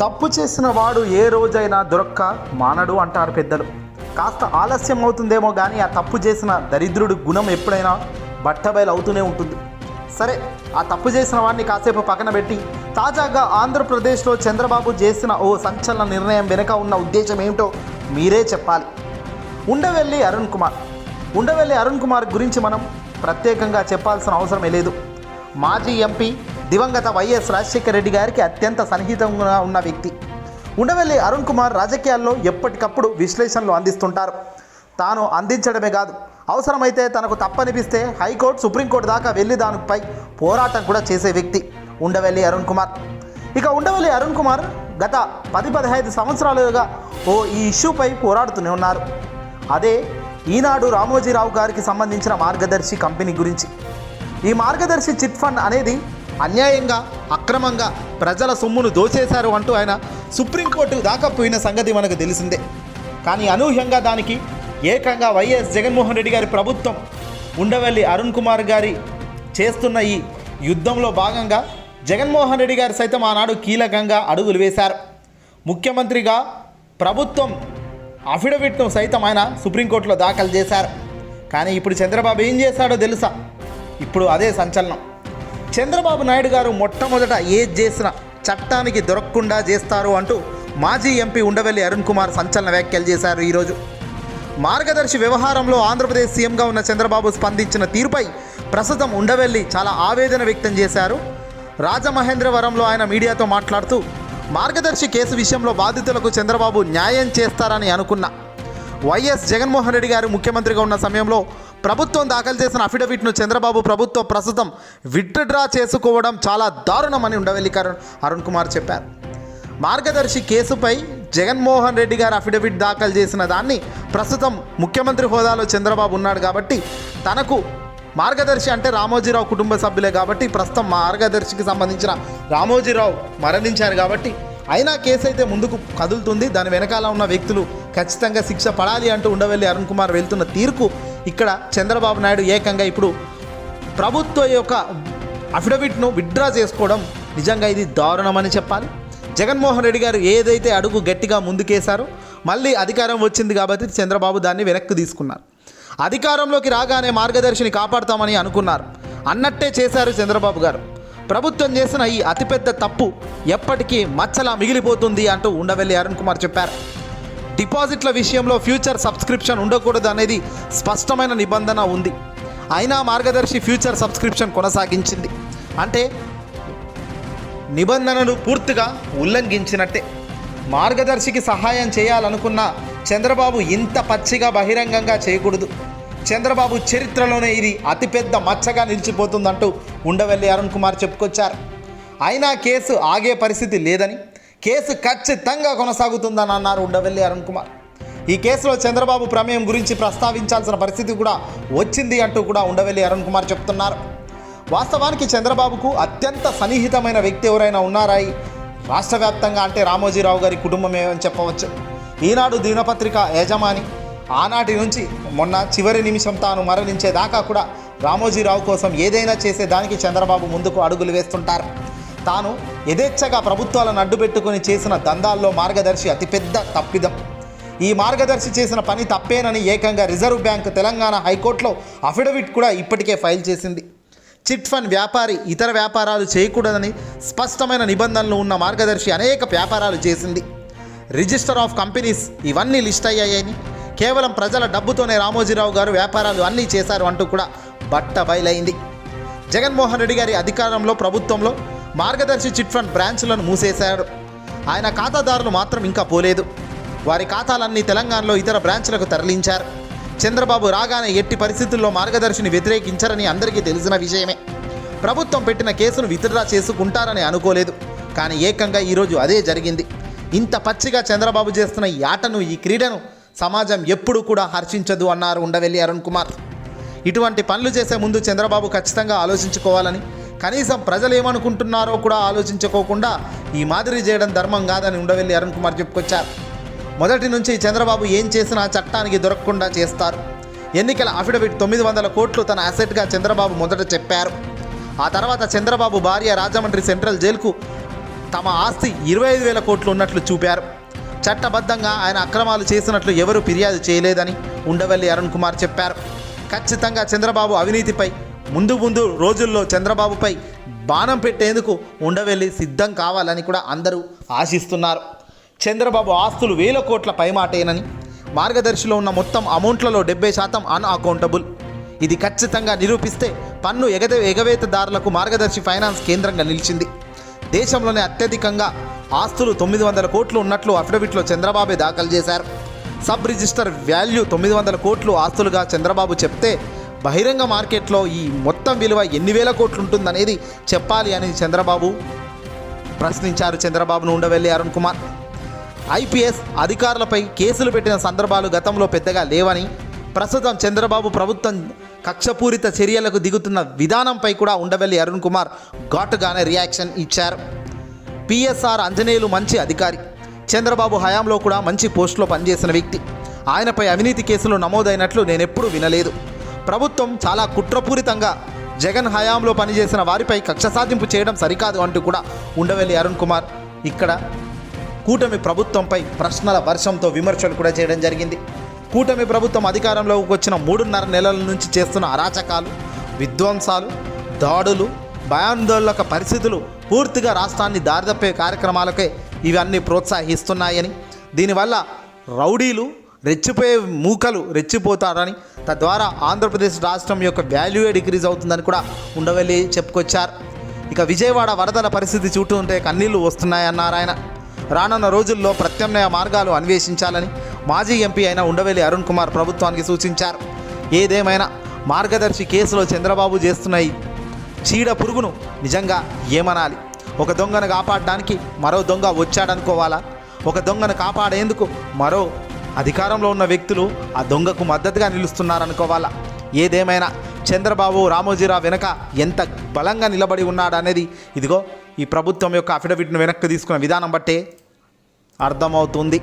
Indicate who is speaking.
Speaker 1: తప్పు చేసిన వాడు ఏ రోజైనా దొరక్క మానడు అంటారు పెద్దలు. కాస్త ఆలస్యం అవుతుందేమో కానీ ఆ తప్పు చేసిన దరిద్రుడి గుణం ఎప్పుడైనా బట్టబయలు అవుతూనే ఉంటుంది. సరే ఆ తప్పు చేసిన వాడిని కాసేపు పక్కన పెట్టి తాజాగా ఆంధ్రప్రదేశ్లో చంద్రబాబు చేసిన ఓ సంచలన నిర్ణయం వెనుక ఉన్న ఉద్దేశం ఏమిటో మీరే చెప్పాలి. ఉండవెల్లి అరుణ్ కుమార్. ఉండవెల్లి అరుణ్ కుమార్ గురించి మనం ప్రత్యేకంగా చెప్పాల్సిన అవసరమే లేదు. మాజీ ఎంపీ దివంగత వైఎస్ రాజశేఖర రెడ్డి గారికి అత్యంత సన్నిహితంగా ఉన్న వ్యక్తి. ఉండవెల్లి అరుణ్ కుమార్ రాజకీయాల్లో ఎప్పటికప్పుడు విశ్లేషణలు అందిస్తుంటారు. తాను అందించడమే కాదు అవసరమైతే తనకు తప్పనిపిస్తే హైకోర్టు సుప్రీంకోర్టు దాకా వెళ్ళి దానిపై పోరాటం కూడా చేసే వ్యక్తి ఉండవెల్లి అరుణ్ కుమార్. ఇక ఉండవల్లి అరుణ్ కుమార్ గత పది పదహైదు సంవత్సరాలుగా ఓ ఈ ఇష్యూపై పోరాడుతూనే ఉన్నారు. అదే ఈనాడు రామోజీరావు గారికి సంబంధించిన మార్గదర్శి కంపెనీ గురించి. ఈ మార్గదర్శి చిట్ ఫండ్ అనేది అన్యాయంగా అక్రమంగా ప్రజల సొమ్మును దోచేశారు అంటూ ఆయన సుప్రీంకోర్టు దాకా పోయిన సంగతి మనకు తెలిసిందే. కానీ అనూహ్యంగా దానికి ఏకంగా వైఎస్ జగన్మోహన్ రెడ్డి గారి ప్రభుత్వం ఉండవల్లి అరుణ్ కుమార్ గారి చేస్తున్న ఈ యుద్ధంలో భాగంగా జగన్మోహన్ రెడ్డి గారు సైతం ఆనాడు కీలకంగా అడుగులు వేశారు. ముఖ్యమంత్రిగా ప్రభుత్వం అఫిడవిట్ను సైతం ఆయన సుప్రీంకోర్టులో దాఖలు చేశారు. కానీ ఇప్పుడు చంద్రబాబు ఏం చేశాడో తెలుసా? ఇప్పుడు అదే సంచలనం. చంద్రబాబు నాయుడు గారు మొట్టమొదట ఏది చేసినా చట్టానికి దొరకకుండా చేస్తారు అంటూ మాజీ ఎంపీ ఉండవల్లి అరుణ్ కుమార్ సంచలన వ్యాఖ్యలు చేశారు ఈరోజు. మార్గదర్శి వ్యవహారంలో ఆంధ్రప్రదేశ్ సీఎంగా ఉన్న చంద్రబాబు స్పందించిన తీరుపై ప్రస్తుతం ఉండవెల్లి చాలా ఆవేదన వ్యక్తం చేశారు. రాజమహేంద్రవరంలో ఆయన మీడియాతో మాట్లాడుతూ మార్గదర్శి కేసు విషయంలో బాధితులకు చంద్రబాబు న్యాయం చేస్తారని అనుకున్నా వైఎస్ జగన్మోహన్ రెడ్డి గారు ముఖ్యమంత్రిగా ఉన్న సమయంలో ప్రభుత్వం దాఖలు చేసిన అఫిడవిట్ను చంద్రబాబు ప్రభుత్వం ప్రస్తుతం విత్డ్రా చేసుకోవడం చాలా దారుణమని ఉండవెల్లి కరుణ్ అరుణ్ కుమార్ చెప్పారు. మార్గదర్శి కేసుపై జగన్మోహన్ రెడ్డి గారు అఫిడవిట్ దాఖలు చేసిన దాన్ని ప్రస్తుతం ముఖ్యమంత్రి హోదాలో చంద్రబాబు ఉన్నాడు కాబట్టి తనకు మార్గదర్శి అంటే రామోజీరావు కుటుంబ సభ్యులే కాబట్టి ప్రస్తుతం మార్గదర్శికి సంబంధించిన రామోజీరావు మరణించారు కాబట్టి అయినా కేసు అయితే ముందుకు కదులుతుంది. దాని వెనకాల ఉన్న వ్యక్తులు ఖచ్చితంగా శిక్ష పడాలి అంటూ ఉండవెల్లి అరుణ్ కుమార్ వెళ్తున్న తీరుకు ఇక్కడ చంద్రబాబు నాయుడు ఏకంగా ఇప్పుడు ప్రభుత్వ యొక్క అఫిడవిట్ను విత్డ్రా చేసుకోవడం నిజంగా ఇది దారుణమని చెప్పాలి. జగన్మోహన్ రెడ్డి గారు ఏదైతే అడుగు గట్టిగా ముందుకేశారో మళ్ళీ అధికారం వచ్చింది కాబట్టి చంద్రబాబు దాన్ని వెనక్కి తీసుకున్నారు. అధికారంలోకి రాగానే మార్గదర్శిని కాపాడుతామని అనుకున్నారు. అన్నట్టే చేశారు చంద్రబాబు గారు. ప్రభుత్వం చేసిన ఈ అతిపెద్ద తప్పు ఎప్పటికీ మచ్చలా మిగిలిపోతుంది అంటూ ఉండవెల్లి అరుణ్ కుమార్ చెప్పారు. డిపాజిట్ల విషయంలో ఫ్యూచర్ సబ్స్క్రిప్షన్ ఉండకూడదు అనేది స్పష్టమైన నిబంధన ఉంది. అయినా మార్గదర్శి ఫ్యూచర్ సబ్స్క్రిప్షన్ కొనసాగించింది. అంటే నిబంధనలు పూర్తిగా ఉల్లంఘించినట్టే. మార్గదర్శికి సహాయం చేయాలనుకున్న చంద్రబాబు ఇంత పచ్చిగా బహిరంగంగా చేయకూడదు. చంద్రబాబు చరిత్రలోనే ఇది అతిపెద్ద మచ్చగా నిలిచిపోతుందంటూ ఉండవెల్లి అరుణ్ కుమార్ చెప్పుకొచ్చారు. అయినా కేసు ఆగే పరిస్థితి లేదని కేసు ఖచ్చితంగా కొనసాగుతుందని అన్నారు ఉండవెల్లి అరుణ్ కుమార్. ఈ కేసులో చంద్రబాబు ప్రమేయం గురించి ప్రస్తావించాల్సిన పరిస్థితి కూడా వచ్చింది అంటూ కూడా ఉండవెల్లి అరుణ్ కుమార్ చెప్తున్నారు. వాస్తవానికి చంద్రబాబుకు అత్యంత సన్నిహితమైన వ్యక్తి ఎవరైనా ఉన్నారాయి రాష్ట్ర వ్యాప్తంగా అంటే రామోజీరావు గారి కుటుంబమే అని చెప్పవచ్చు. ఈనాడు దినపత్రిక యజమాని. ఆనాటి నుంచి మొన్న చివరి నిమిషం తాను మరణించేదాకా కూడా రామోజీరావు కోసం ఏదైనా చేసే దానికి చంద్రబాబు ముందుకు అడుగులు వేస్తుంటారు. తాను యథేచ్ఛగా ప్రభుత్వాలను అడ్డుపెట్టుకుని చేసిన దందాల్లో మార్గదర్శి అతిపెద్ద తప్పిదం. ఈ మార్గదర్శి చేసిన పని తప్పేనని ఏకంగా రిజర్వ్ బ్యాంక్ తెలంగాణ హైకోర్టులో అఫిడవిట్ కూడా ఇప్పటికే ఫైల్ చేసింది. చిట్ ఫండ్ వ్యాపారి ఇతర వ్యాపారాలు చేయకూడదని స్పష్టమైన నిబంధనలు ఉన్న మార్గదర్శి అనేక వ్యాపారాలు చేసింది. రిజిస్టర్ ఆఫ్ కంపెనీస్ ఇవన్నీ లిస్ట్ అయ్యాయని కేవలం ప్రజల డబ్బుతోనే రామోజీరావు గారు వ్యాపారాలు అన్నీ చేశారు అంటూ కూడా బట్ట బయలైంది జగన్మోహన్ రెడ్డి గారి అధికారంలో ప్రభుత్వంలో మార్గదర్శి చిట్ ఫండ్ బ్రాంచ్లను మూసేశాడు. ఆయన ఖాతాదారులు మాత్రం ఇంకా పోలేదు. వారి ఖాతాలన్నీ తెలంగాణలో ఇతర బ్రాంచ్లకు తరలించారు. చంద్రబాబు రాగానే ఎట్టి పరిస్థితుల్లో మార్గదర్శిని వ్యతిరేకించరని అందరికీ తెలిసిన విషయమే. ప్రభుత్వం పెట్టిన కేసును విత్డ్రా చేసుకుంటారని అనుకోలేదు. కానీ ఏకంగా ఈరోజు అదే జరిగింది. ఇంత పచ్చిగా చంద్రబాబు చేస్తున్న ఈ ఆటను ఈ క్రీడను సమాజం ఎప్పుడూ కూడా హర్షించదు అన్నారు ఉండవెల్లి అరుణ్ కుమార్. ఇటువంటి పనులు చేసే ముందు చంద్రబాబు ఖచ్చితంగా ఆలోచించుకోవాలని కనీసం ప్రజలు ఏమనుకుంటున్నారో కూడా ఆలోచించుకోకుండా ఈ మాదిరి చేయడం ధర్మం కాదని ఉండవెల్లి అరుణ్ కుమార్ చెప్పుకొచ్చారు. మొదటి నుంచి చంద్రబాబు ఏం చేసినా చట్టానికి దొరకకుండా చేస్తారు. ఎన్నికల అఫిడవిట్ తొమ్మిది వందల కోట్లు తన అసెట్గా చంద్రబాబు మొదట చెప్పారు. ఆ తర్వాత చంద్రబాబు భార్య రాజమండ్రి సెంట్రల్ జైలుకు తమ ఆస్తి ఇరవై ఐదు వేల కోట్లు ఉన్నట్లు చూపారు. చట్టబద్ధంగా ఆయన అక్రమాలు చేసినట్లు ఎవరూ ఫిర్యాదు చేయలేదని ఉండవల్లి అరుణ్ కుమార్ చెప్పారు. ఖచ్చితంగా చంద్రబాబు అవినీతిపై ముందు ముందు రోజుల్లో చంద్రబాబుపై బాణం పెట్టేందుకు ఉండవెళ్ళి సిద్ధం కావాలని కూడా అందరూ ఆశిస్తున్నారు. చంద్రబాబు ఆస్తులు వేల కోట్ల పైమాటేనని మార్గదర్శిలో ఉన్న మొత్తం అమౌంట్లలో డెబ్బై శాతం అన్అకౌంటబుల్. ఇది ఖచ్చితంగా నిరూపిస్తే పన్ను ఎగద ఎగవేతదారులకు మార్గదర్శి ఫైనాన్స్ కేంద్రంగా నిలిచింది. దేశంలోనే అత్యధికంగా ఆస్తులు తొమ్మిది వందల కోట్లు ఉన్నట్లు అఫిడవిట్లో చంద్రబాబే దాఖలు చేశారు. సబ్ రిజిస్టర్ వాల్యూ తొమ్మిది వందల కోట్లు ఆస్తులుగా చంద్రబాబు చెప్తే బహిరంగ మార్కెట్లో ఈ మొత్తం విలువ ఎన్ని వేల కోట్లు ఉంటుందనేది చెప్పాలి అని చంద్రబాబు ప్రశ్నించారు. చంద్రబాబును ఉండవెల్లి అరుణ్ కుమార్. ఐపీఎస్ అధికారులపై కేసులు పెట్టిన సందర్భాలు గతంలో పెద్దగా లేవని ప్రస్తుతం చంద్రబాబు ప్రభుత్వం కక్షపూరిత చర్యలకు దిగుతున్న విధానంపై కూడా ఉండవెల్లి అరుణ్ కుమార్ ఘాటుగానే రియాక్షన్ ఇచ్చారు. పిఎస్ఆర్ అంజనేయులు మంచి అధికారి. చంద్రబాబు హయాంలో కూడా మంచి పోస్టులో పనిచేసిన వ్యక్తి. ఆయనపై అవినీతి కేసులు నమోదైనట్లు నేనెప్పుడూ వినలేదు. ప్రభుత్వం చాలా కుట్రపూరితంగా జగన్ హయాంలో పనిచేసిన వారిపై కక్ష సాధింపు చేయడం సరికాదు అంటూ కూడా ఉండవెల్లి అరుణ్ కుమార్ ఇక్కడ కూటమి ప్రభుత్వంపై ప్రశ్నల వర్షంతో విమర్శలు కూడా చేయడం జరిగింది. కూటమి ప్రభుత్వం అధికారంలోకి వచ్చిన మూడున్నర నెలల నుంచి చేస్తున్న అరాచకాలు విధ్వంసాలు దాడులు భయాందోళక పరిస్థితులు పూర్తిగా రాష్ట్రాన్ని దారిదప్పే కార్యక్రమాలకే ఇవన్నీ ప్రోత్సహిస్తున్నాయని. దీనివల్ల రౌడీలు రెచ్చిపోయే మూకలు రెచ్చిపోతారని తద్వారా ఆంధ్రప్రదేశ్ రాష్ట్రం యొక్క వాల్యూయే డిక్రీజ్ అవుతుందని కూడా ఉండవెల్లి చెప్పుకొచ్చారు. ఇక విజయవాడ వరదల పరిస్థితి చూస్తుంటే కన్నీళ్ళు వస్తున్నాయన్నారు ఆయన రానున్న రోజుల్లో ప్రత్యామ్నాయ మార్గాలు అన్వేషించాలని మాజీ ఎంపీ అయిన ఉండవెల్లి అరుణ్ కుమార్ ప్రభుత్వానికి సూచించారు. ఏదేమైనా మార్గదర్శి కేసులో చంద్రబాబు చేస్తున్నాయి చీడ పురుగును నిజంగా ఏమనాలి? ఒక దొంగను కాపాడడానికి మరో దొంగ వచ్చాడనుకోవాలా? ఒక దొంగను కాపాడేందుకు మరో అధికారంలో ఉన్న వ్యక్తులు ఆ దొంగకు మద్దతుగా నిలుస్తున్నారనుకోవాలా? ఏదేమైనా చంద్రబాబు రామోజీరావు వెనక ఎంత బలంగా నిలబడి ఉన్నాడనేది ఇదిగో ఈ ప్రభుత్వం యొక్క అఫిడవిట్ను వెనక్కి తీసుకున్న విధానం బట్టే అర్థమవుతుంది.